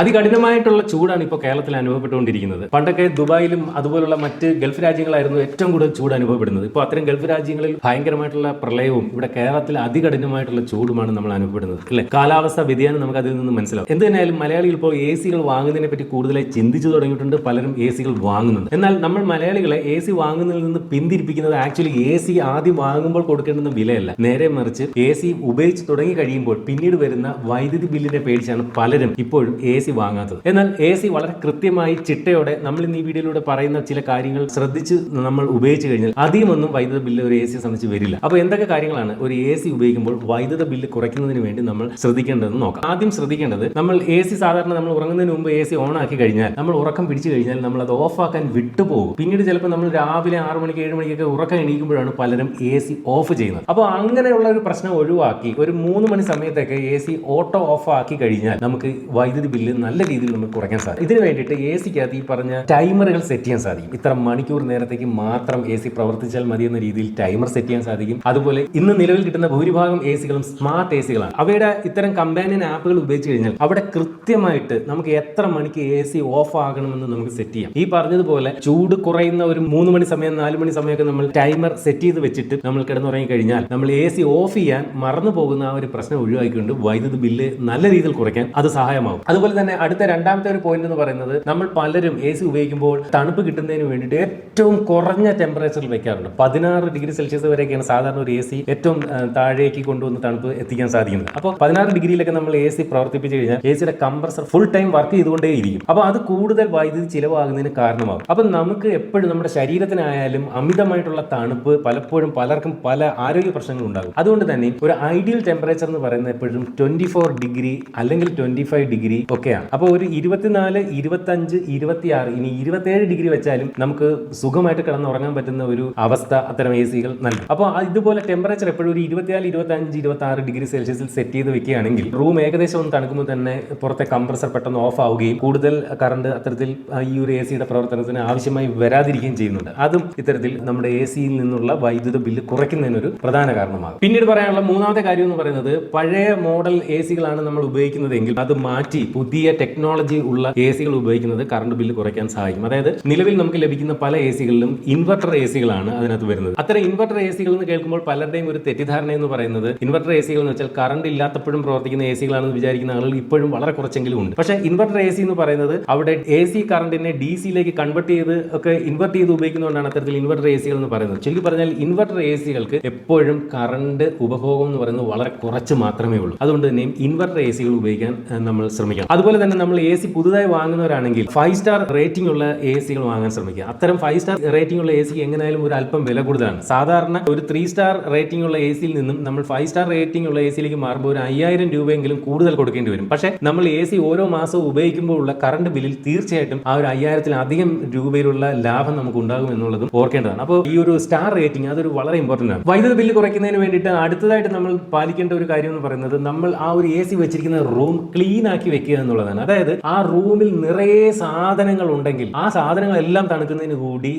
അതികഠിനമായിട്ടുള്ള ചൂടാണ് ഇപ്പോൾ കേരളത്തിൽ അനുഭവപ്പെട്ടുകൊണ്ടിരിക്കുന്നത്. പണ്ടൊക്കെ ദുബായിലും അതുപോലുള്ള മറ്റ് ഗൾഫ് രാജ്യങ്ങളായിരുന്നു ഏറ്റവും കൂടുതൽ ചൂട് അനുഭവപ്പെടുന്നത്. ഇപ്പോൾ അത്തരം ഗൾഫ് രാജ്യങ്ങളിൽ ഭയങ്കരമായിട്ടുള്ള പ്രളയവും ഇവിടെ കേരളത്തിൽ അതികഠിനമായിട്ടുള്ള ചൂടുമാണ് നമ്മൾ അനുഭവപ്പെടുന്നത് അല്ലെ? കാലാവസ്ഥ വ്യതിയാനം നമുക്ക് അതിൽ നിന്ന് മനസ്സിലാവും. എന്ത് തന്നെയായാലും മലയാളികൾ ഇപ്പോൾ എ സികൾ വാങ്ങുന്നതിനെ പറ്റി കൂടുതലായി ചിന്തിച്ചു തുടങ്ങിയിട്ടുണ്ട് പലരും എ സികൾ വാങ്ങുന്നുണ്ട്. എന്നാൽ നമ്മൾ മലയാളികളെ എ സി വാങ്ങുന്നതിൽ നിന്ന് പിന്തിരിപ്പിക്കുന്നത് ആക്ച്വലി എ സി ആദ്യം വാങ്ങുമ്പോൾ കൊടുക്കേണ്ടുന്ന വിലയല്ല. നേരെ മറിച്ച് എ സി ഉപയോഗിച്ച് തുടങ്ങി കഴിയുമ്പോൾ പിന്നീട് വരുന്ന വൈദ്യുതി ബില്ലിനെ പേടിച്ചാണ് പലരും ഇപ്പോഴും എ സി വാങ്ങാത്തത്. എന്നാൽ എ സി വളരെ കൃത്യമായി ചിട്ടയോടെ നമ്മൾ ഇന്ന് ഈ വീഡിയോയിലൂടെ പറയുന്ന ചില കാര്യങ്ങൾ ശ്രദ്ധിച്ച് നമ്മൾ ഉപയോഗിച്ചു കഴിഞ്ഞാൽ അധികമൊന്നും വൈദ്യുത ബില്ല് ഒരു എ സിയെ സംബന്ധിച്ച് വരില്ല. അപ്പോൾ എന്തൊക്കെ കാര്യങ്ങളാണ് ഒരു എ സി ഉപയോഗിക്കുമ്പോൾ വൈദ്യുത ബില്ല് കുറയ്ക്കുന്നതിന് വേണ്ടി നമ്മൾ ശ്രദ്ധിക്കേണ്ടതെന്ന് നോക്കാം. ആദ്യം ശ്രദ്ധിക്കേണ്ടത് നമ്മൾ എ സി സാധാരണ നമ്മൾ ഉറങ്ങുന്നതിന് മുമ്പ് എ സി ഓൺ ആക്കി കഴിഞ്ഞാൽ നമ്മൾ ഉറക്കം പിടിച്ചു കഴിഞ്ഞാൽ നമ്മൾ അത് ഓഫ് ആക്കാൻ വിട്ടുപോകും പിന്നീട് ചിലപ്പോൾ നമ്മൾ രാവിലെ ആറ് മണിക്ക് ഏഴ് മണിക്കൊക്കെ ഉറക്കം എണീക്കുമ്പോഴാണ് പലരും എ സി ഓഫ് ചെയ്യുന്നത്. അപ്പോൾ അങ്ങനെയുള്ള ഒരു പ്രശ്നം ഒഴിവാക്കി ഒരു മൂന്ന് മണി സമയത്തൊക്കെ എ സി ഓട്ടോ ഓഫ് ആക്കി കഴിഞ്ഞാൽ നമുക്ക് വൈദ്യുതി ബില്ല് നല്ല രീതിയിൽ നമുക്ക് കുറയ്ക്കാൻ സാധിക്കും. ഇതിന് വേണ്ടിയിട്ട് എ സിക്കകത്ത് ഈ പറഞ്ഞ ടൈമറുകൾ സെറ്റ് ചെയ്യാൻ സാധിക്കും. ഇത്ര മണിക്കൂർ നേരത്തേക്ക് മാത്രം എ സി പ്രവർത്തിച്ചാൽ മതി എന്ന രീതിയിൽ ടൈമർ സെറ്റ് ചെയ്യാൻ സാധിക്കും. അതുപോലെ ഇന്ന് നിലവിൽ കിട്ടുന്ന ഭൂരിഭാഗം എ സികളും സ്മാർട്ട് എ സികളാണ് അവയുടെ ഇത്തരം കമ്പാനിയൻ ആപ്പുകൾ ഉപയോഗിച്ച് കഴിഞ്ഞാൽ അവിടെ കൃത്യമായിട്ട് നമുക്ക് എത്ര മണിക്ക് എ സി ഓഫ് ആകണമെന്ന് നമുക്ക് സെറ്റ് ചെയ്യാം. ഈ പറഞ്ഞതുപോലെ ചൂട് കുറയുന്ന ഒരു മൂന്ന് മണി സമയം നാല് മണി സമയമൊക്കെ നമ്മൾ ടൈമർ സെറ്റ് ചെയ്ത് വെച്ചിട്ട് നമ്മൾ കിടന്നുറങ്ങി കഴിഞ്ഞാൽ നമ്മൾ എ സി ഓഫ് ചെയ്യാൻ മറന്നു പോകുന്ന ആ ഒരു പ്രശ്നം ഒഴിവാക്കിക്കൊണ്ട് വൈദ്യുതി ബില്ല് നല്ല രീതിയിൽ കുറയ്ക്കാൻ അത് സഹായമാകും. അതുപോലെ തന്നെ അടുത്ത രണ്ടാമത്തെ ഒരു പോയിന്റ് എന്ന് പറയുന്നത് നമ്മൾ പലരും എ സി ഉപയോഗിക്കുമ്പോൾ തണുപ്പ് കിട്ടുന്നതിന് വേണ്ടിയിട്ട് ഏറ്റവും കുറഞ്ഞ ടെമ്പറേച്ചറിൽ വെക്കാറുണ്ട്. പതിനാറ് ഡിഗ്രി സെൽഷ്യസ് വരെയൊക്കെയാണ് സാധാരണ ഒരു എ സി ഏറ്റവും താഴേക്ക് കൊണ്ടുവന്ന് തണുപ്പ് എത്തിക്കാൻ സാധിക്കുന്നത്. അപ്പോൾ പതിനാറ് ഡിഗ്രിയിലൊക്കെ നമ്മൾ എ സി പ്രവർത്തിപ്പിച്ച് കഴിഞ്ഞാൽ എ സിയുടെ കംപ്രസർ ഫുൾ ടൈം വർക്ക് ചെയ്തുകൊണ്ടേ ഇരിക്കും. അപ്പോൾ അത് കൂടുതൽ വൈദ്യുതി ചിലവാകുന്നതിന് കാരണമാകും. അപ്പം നമുക്ക് എപ്പോഴും നമ്മുടെ ശരീരത്തിനായാലും അമിതമായിട്ടുള്ള തണുപ്പ് പലപ്പോഴും പലർക്കും പല ആരോഗ്യ പ്രശ്നങ്ങളും ഉണ്ടാകും. അതുകൊണ്ട് തന്നെ ഒരു ഐഡിയൽ ടെമ്പറേച്ചർ എന്ന് പറയുന്നത് എപ്പോഴും ട്വന്റി ഫോർ ഡിഗ്രി അല്ലെങ്കിൽ ട്വന്റി ഫൈവ് ഡിഗ്രി ഒക്കെയാണ് അപ്പോൾ ഒരു ഇരുപത്തിനാല് ഇരുപത്തഞ്ച് ഇരുപത്തിയാറ് ഇനി ഇരുപത്തേഴ് ഡിഗ്രി വെച്ചാലും നമുക്ക് സുഖമായിട്ട് കിടന്നുറങ്ങാൻ പറ്റുന്ന ഒരു അവസ്ഥ അത്തരം എ സികൾ നൽകും. അപ്പോൾ ഇതുപോലെ ടെമ്പറേച്ചർ എപ്പോഴും ഒരു ഇരുപത്തിനാല് ഇരുപത്തഞ്ച് ഇരുപത്തി ആറ് ഡിഗ്രി സെൽഷ്യസിൽ സെറ്റ് ചെയ്ത് വെക്കുകയാണെങ്കിൽ റൂം ഏകദേശം ഒന്ന് തണുക്കുമ്പോൾ തന്നെ പുറത്തെ കംപ്രസർ പെട്ടെന്ന് ഓഫ് ആവുകയും കൂടുതൽ കറണ്ട് അത്തരത്തിൽ ഈ ഒരു എ സിയുടെ പ്രവർത്തനത്തിന് ആവശ്യമായി വരാതിരിക്കുകയും ചെയ്യുന്നുണ്ട്. അതും ഇത്തരത്തിൽ നമ്മുടെ എ സിയിൽ നിന്നുള്ള വൈദ്യുത ബില്ല് കുറയ്ക്കുന്നതിനൊരു പ്രധാന കാരണമാകും. പിന്നീട് പറയാനുള്ള മൂന്നാമത്തെ കാര്യം എന്ന് പറയുന്നത് പഴയ മോഡൽ എ സികളാണ് നമ്മൾ ഉപയോഗിക്കുന്നതെങ്കിൽ അത് മാറ്റി പുതിയ ടെക്നോളജി ഉള്ള എ സികൾ ഉപയോഗിക്കുന്നത് കറണ്ട് ബില്ല് കുറയ്ക്കാൻ സഹായിക്കും അതായത് നിലവിൽ നമുക്ക് ലഭിക്കുന്ന പല എ സികളിലും ഇൻവെർട്ടർ എ സികളാണ് അതിനകത്ത് വരുന്നത് അത്തരം ഇൻവെർട്ടർ എ സികൾ എന്ന് കേൾക്കുമ്പോൾ പലരുടെയും ഒരു തെറ്റിദ്ധാരണ എന്ന് പറയുന്നത് ഇൻവെർട്ടർ എ സികൾ എന്ന് വെച്ചാൽ കറണ്ട് ഇല്ലാത്തപ്പോഴും പ്രവർത്തിക്കുന്ന എ സികളാണെന്ന് വിചാരിക്കുന്ന ആളുകൾ ഇപ്പോഴും വളരെ കുറച്ചെങ്കിലും ഉണ്ട് പക്ഷേ ഇൻവെർട്ടർ എ സി എന്ന് പറയുന്നത് അവിടെ എ സി കറണ്ടിനെ ഡി സിയിലേക്ക് കൺവെർട്ട് ചെയ്ത് ഒക്കെ ഇൻവെർട്ട് ചെയ്ത് ഉപയോഗിക്കുന്നതുകൊണ്ടാണ് അത്തരത്തിൽ ഇൻവെർട്ടർ എ സികൾ എന്ന് പറയുന്നത് ചുരുക്കി പറഞ്ഞാൽ ഇൻവെർട്ടർ എ സികൾക്ക് എപ്പോഴും കറണ്ട് ഉപഭോഗം എന്ന് പറയുന്നത് വളരെ കുറച്ച് മാത്രമേ ഉള്ളൂ അതുകൊണ്ട് തന്നെയും ഇൻവെർട്ടർ എ സികൾ ഉപയോഗിക്കാൻ നമ്മൾ ശ്രമിക്കണം അതുപോലെ തന്നെ നമ്മൾ എ സി പുതുതായി വാങ്ങുന്നവരാണെങ്കിൽ ഫൈവ് സ്റ്റാർ റേറ്റിംഗ് ഉള്ള എ സികൾ വാങ്ങാൻ ശ്രമിക്കുക. അത്തരം ഫൈവ് സ്റ്റാർ റേറ്റിംഗ് ഉള്ള എ സി എങ്ങനെയായാലും ഒരു അല്പം വില കൂടുതലാണ്. സാധാരണ ഒരു ത്രീ സ്റ്റാർ റേറ്റിംഗ് ഉള്ള എ സിയിൽ നിന്നും നമ്മൾ ഫൈവ് സ്റ്റാർ റേറ്റിംഗ് ഉള്ള എ സിയിലേക്ക് മാറുമ്പോൾ ഒരു അയ്യായിരം രൂപയെങ്കിലും കൂടുതൽ കൊടുക്കേണ്ടി വരും. പക്ഷേ നമ്മൾ എ സി ഓരോ മാസവും ഉപയോഗിക്കുമ്പോൾ ഉള്ള കറണ്ട് ബില്ലിൽ തീർച്ചയായിട്ടും ആ ഒരു അയ്യായിരത്തിലധികം രൂപയിലുള്ള ലാഭം നമുക്ക് ഉണ്ടാകും എന്നുള്ളതും ഓർക്കേണ്ടതാണ്. അപ്പോൾ ഈ ഒരു സ്റ്റാർ റേറ്റിംഗ് അതൊരു വളരെ ഇമ്പോർട്ടന്റ് ആണ്. വൈദ്യുതി ബില്ല് കുറയ്ക്കുന്നതിന് വേണ്ടിയിട്ട് അടുത്തതായിട്ട് നമ്മൾ പാലിക്കേണ്ട ഒരു കാര്യം എന്ന് പറയുന്നത് നമ്മൾ ആ ഒരു എ സി വെച്ചിരിക്കുന്ന റൂം ക്ലീൻ ആക്കി വെക്കുക എന്നുള്ളതാണ് അതായത് ആ റൂമിൽ നിറയെ സാധനങ്ങൾ ഉണ്ടെങ്കിൽ ആ സാധനങ്ങളെല്ലാം തണുക്കുന്നതിന് കൂടി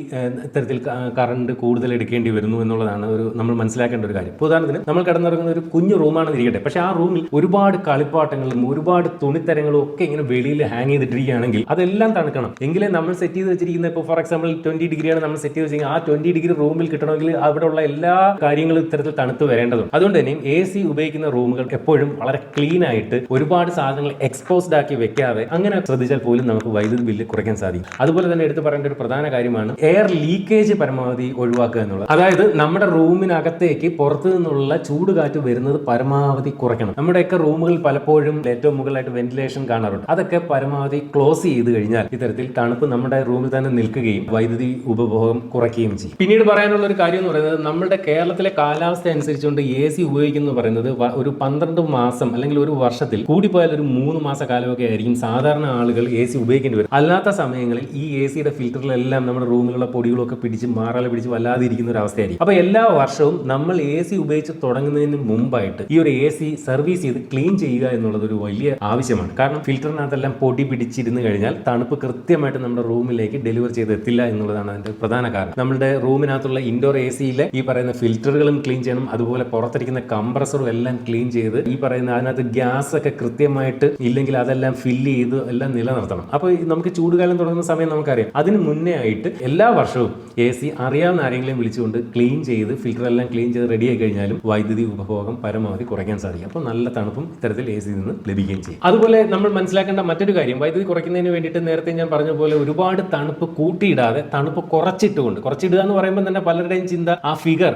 ഇത്തരത്തിൽ കറണ്ട് കൂടുതൽ എടുക്കേണ്ടി വരുന്നു എന്നുള്ളതാണ് ഒരു നമ്മൾ മനസ്സിലാക്കേണ്ട ഒരു കാര്യം. ഇപ്പോൾ ഉദാഹരണത്തിന് നമ്മൾ കിടന്നിറങ്ങുന്ന ഒരു കുഞ്ഞു റൂമാണെന്ന് ഇരിക്കട്ടെ പക്ഷേ ആ റൂമിൽ ഒരുപാട് കളിപ്പാട്ടങ്ങളും ഒരുപാട് തുണിത്തരങ്ങളും ഒക്കെ ഇങ്ങനെ വെളിയിൽ ഹാങ് ചെയ്തിട്ടിരിക്കുകയാണെങ്കിൽ അതെല്ലാം തണുക്കണം. എങ്കിലേ നമ്മൾ സെറ്റ് ചെയ്ത് വെച്ചിരിക്കുന്ന ഇപ്പോൾ ഫോർ എക്സാമ്പിൾ ട്വന്റി ഡിഗ്രിയാണ് നമ്മൾ സെറ്റ് ചെയ്ത് വെച്ചിരിക്കുന്നത്. ആ ട്വന്റി ഡിഗ്രി റൂമിൽ കിട്ടണമെങ്കിൽ അവിടെയുള്ള എല്ലാ കാര്യങ്ങളും ഇത്തരത്തിൽ തണുത്ത് വരേണ്ടതും അതുകൊണ്ട് തന്നെ എ സി ഉപയോഗിക്കുന്ന റൂമുകൾ എപ്പോഴും വളരെ ക്ലീൻ ആയിട്ട് ഒരുപാട് സാധനങ്ങൾ എക്സ്പോസ്ഡ് ആക്കി വെക്കാതെ അങ്ങനെ ശ്രദ്ധിച്ചാൽ പോലും നമുക്ക് വൈദ്യുതി ബില്ല് കുറയ്ക്കാൻ സാധിക്കും. അതുപോലെ തന്നെ എടുത്തു പറയേണ്ട ഒരു പ്രധാന കാര്യമാണ് എയർ ലീക്കേജ് പരമാവധി ഒഴിവാക്കുക എന്നുള്ളത്. അതായത് നമ്മുടെ റൂമിനകത്തേക്ക് പുറത്തു നിന്നുള്ള ചൂട് കാറ്റ് വരുന്നത് പരമാവധി കുറയ്ക്കണം. നമ്മുടെയൊക്കെ റൂമുകൾ പലപ്പോഴും ഏറ്റവും മുകളിലായിട്ട് വെന്റിലേഷൻ കാണാറുണ്ട്. അതൊക്കെ പരമാവധി ക്ലോസ് ചെയ്ത് കഴിഞ്ഞാൽ ഇത്തരത്തിൽ തണുപ്പ് നമ്മുടെ റൂമിൽ തന്നെ നിൽക്കുകയും വൈദ്യുതി ഉപഭോഗം കുറയ്ക്കുകയും ചെയ്യും. പിന്നീട് പറയാനുള്ള ഒരു കാര്യം എന്ന് പറയുന്നത് നമ്മുടെ കേരളത്തിലെ കാലാവസ്ഥ അനുസരിച്ചുകൊണ്ട് എ സി ഉപയോഗിക്കുന്നു പറയുന്നത് ഒരു പന്ത്രണ്ട് മാസം അല്ലെങ്കിൽ ഒരു വർഷത്തിൽ കൂടിപ്പോയാൽ ഒരു മൂന്ന് മാസ കാലമൊക്കെ ആയിരിക്കും സാധാരണ ആളുകൾ എ സി ഉപയോഗിക്കേണ്ടി വരും. അല്ലാത്ത സമയങ്ങളിൽ ഈ എ സിയുടെ ഫിൽറ്ററിലെല്ലാം നമ്മുടെ റൂമിലുള്ള പൊടികളൊക്കെ പിടിച്ച് മാറാല പിടിച്ച് വല്ലാതെ ഇരിക്കുന്ന ഒരു അവസ്ഥയായിരിക്കും. അപ്പോൾ എല്ലാ വർഷവും നമ്മൾ എ സി ഉപയോഗിച്ച് തുടങ്ങുന്നതിന് മുമ്പായിട്ട് ഈ ഒരു എ സി സർവീസ് ചെയ്ത് ക്ലീൻ ചെയ്യുക എന്നുള്ളത് ഒരു വലിയ ആവശ്യമാണ്. കാരണം ഫിൽറ്ററിനകത്തെല്ലാം പൊടി പിടിച്ചിരുന്ന് കഴിഞ്ഞാൽ തണുപ്പ് കൃത്യമായിട്ട് നമ്മുടെ റൂമിലേക്ക് ഡെലിവർ ചെയ്ത് എത്തില്ല എന്നുള്ളതാണ് അതിന്റെ പ്രധാന കാരണം. നമ്മുടെ റൂമിനകത്തുള്ള ഇൻഡോർ എ സിയിലെ ഈ പറയുന്ന ഫിൽറ്ററുകളും ക്ലീൻ ചെയ്യണം അതുപോലെ പുറത്തിരിക്കുന്ന കംപ്രസറും എല്ലാം ക്ലീൻ ചെയ്ത് ഈ പറയുന്ന അതിനകത്ത് ഗ്യാസ് ഒക്കെ കൃത്യമായിട്ട് ഇല്ലെങ്കിൽ അതെല്ലാം എല്ലാം ഫില്ല് ചെയ്ത് എല്ലാം നിലനിർത്തണം. അപ്പോൾ നമുക്ക് ചൂടുകാലം തുടങ്ങുന്ന സമയം നമുക്കറിയാം. അതിന് മുന്നേ ആയിട്ട് എല്ലാ വർഷവും എ സി അറിയാവുന്ന ആരെങ്കിലും വിളിച്ചുകൊണ്ട് ക്ലീൻ ചെയ്ത് ഫിൽറ്റർ എല്ലാം ക്ലീൻ ചെയ്ത് റെഡി ആയി കഴിഞ്ഞാലും വൈദ്യുതി ഉപഭോഗം പരമാവധി കുറയ്ക്കാൻ സാധിക്കും. അപ്പോൾ നല്ല തണുപ്പും ഇത്തരത്തിൽ എ സിയിൽ നിന്ന് ലഭിക്കുകയും ചെയ്യും. അതുപോലെ നമ്മൾ മനസ്സിലാക്കേണ്ട മറ്റൊരു കാര്യം വൈദ്യുതി കുറയ്ക്കുന്നതിന് വേണ്ടിയിട്ട് നേരത്തെ ഞാൻ പറഞ്ഞ പോലെ ഒരുപാട് തണുപ്പ് കൂട്ടിയിടാതെ തണുപ്പ് കുറച്ചിട്ടുകൊണ്ട് കുറച്ചിടുക എന്ന് പറയുമ്പോൾ തന്നെ പലരുടെയും ചിന്ത ആ ഫിഗർ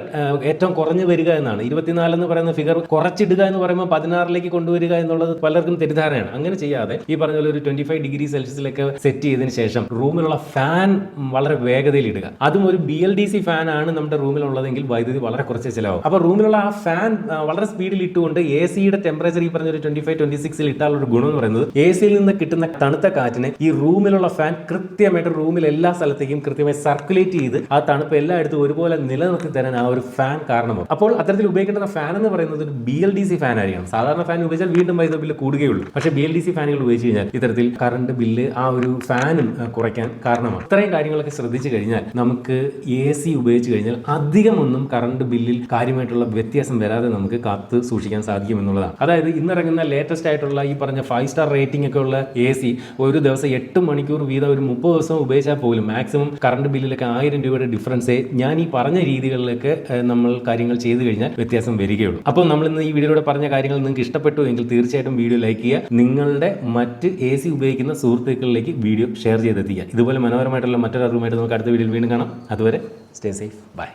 ഏറ്റവും കുറഞ്ഞു വരിക എന്നാണ്. ഇരുപത്തിനാല് എന്ന് പറയുന്ന ഫിഗർ കുറച്ചിടുക എന്ന് പറയുമ്പോൾ പതിനാറിലേക്ക് കൊണ്ടുവരിക എന്നുള്ളത് പലർക്കും തെറ്റിദ്ധാരണയാണ്. അങ്ങനെ ചെയ്യാതെ ഈ പറഞ്ഞ പോലെ ഒരു ട്വന്റി ഫൈവ് ഡിഗ്രി സെൽഷ്യസിലൊക്കെ സെറ്റ് ചെയ്തതിന് ശേഷം റൂമിലുള്ള ഫാൻ വളരെ വേഗതയിൽ ഇടുക. അതും ഒരു B L D C fan ആണ് നമ്മുടെ റൂമിലുള്ളതെങ്കിൽ വൈദ്യുതി വളരെ കുറച്ച് ചിലവാകും. അപ്പോൾ റൂമിലുള്ള ആ ഫാൻ വളരെ സ്പീഡിൽ ഇട്ടുകൊണ്ട് എ സിയുടെ ടെമ്പറേച്ചർ ഈ പറഞ്ഞ ഒരു ട്വന്റി ഫൈവ് ട്വന്റി സിക്സിൽ ഇട്ടാലുള്ള ഒരു ഗുണം എന്ന് പറയുന്നത് എ സിയിൽ നിന്ന് കിട്ടുന്ന തണുത്ത കാറ്റിനെ ഈ റൂമിലുള്ള ഫാൻ കൃത്യമായിട്ട് റൂമിൽ എല്ലാ സ്ഥലത്തേക്കും കൃത്യമായി സർക്കുലേറ്റ് ചെയ്ത് ആ തണുപ്പ് എല്ലായിടത്തും ഒരുപോലെ നിലനിർത്തി തരാൻ ആ ഒരു ഫാൻ കാരണമാകും അപ്പോൾ അത്തരത്തിൽ ഉപയോഗിക്കേണ്ട ഫാൻ എന്ന് പറയുന്നത് ഒരു B L D C fan ആയിരിക്കണം. സാധാരണ ഫാൻ ഉപയോഗിച്ചാൽ വീണ്ടും വൈദ്യുതി ബില്ല് കൂടുകയുള്ളൂ. പക്ഷേ ബി എൽ ഡി സി ഫാനുകൾ ഉപയോഗിച്ച് കഴിഞ്ഞാൽ ഇത്തരത്തിൽ കറണ്ട് ബില്ല് ആ ഒരു ഫാനും കുറയ്ക്കാൻ കാരണമാണ് ഇത്രയും കാര്യങ്ങളൊക്കെ ശ്രദ്ധിച്ചു കഴിഞ്ഞാൽ നമുക്ക് എ സി ഉപയോഗിച്ച് കഴിഞ്ഞാൽ അധികമൊന്നും കറണ്ട് ബില്ലിൽ കാര്യമായിട്ടുള്ള വ്യത്യാസം വരാതെ നമുക്ക് കാത്ത് സൂക്ഷിക്കാൻ സാധിക്കും എന്നുള്ളതാണ്. അതായത് ഇന്നിറങ്ങുന്ന ലേറ്റസ്റ്റ് ആയിട്ടുള്ള ഈ പറഞ്ഞ ഫൈവ് സ്റ്റാർ റേറ്റിംഗ് ഒക്കെ ഉള്ള എ സി ഒരു ദിവസം എട്ട് മണിക്കൂർ വീതം ഒരു മുപ്പത് ദിവസം ഉപയോഗിച്ചാൽ പോലും മാക്സിമം കറണ്ട് ബില്ലിലൊക്കെ ആയിരം രൂപയുടെ ഡിഫറൻസേ ഞാൻ ഈ പറഞ്ഞ രീതികളിലൊക്കെ നമ്മൾ കാര്യങ്ങൾ ചെയ്തു കഴിഞ്ഞാൽ വ്യത്യാസം വരികയുള്ളൂ. അപ്പോൾ നമ്മൾ ഇന്ന് ഈ വീഡിയോയുടെ പറഞ്ഞ കാര്യങ്ങൾ നിങ്ങൾക്ക് ഇഷ്ടപ്പെട്ടു എങ്കിൽ തീർച്ചയായിട്ടും വീഡിയോ ലൈക്ക് ചെയ്യുക. നിങ്ങളുടെ മറ്റ് എ സി ഉപയോഗിക്കുന്ന സുഹൃത്തുക്കളിലേക്ക് വീഡിയോ ഷെയർ ചെയ്തെത്തിക്കുക. ഇതുപോലെ മനോഹരമായിട്ടുള്ള മറ്റൊരു അറിവുമായിട്ട് നമുക്ക് അടുത്ത വീഡിയോയിൽ വീണ്ടും കാണാം. അതുവരെ സ്റ്റേ സേഫ് ബൈ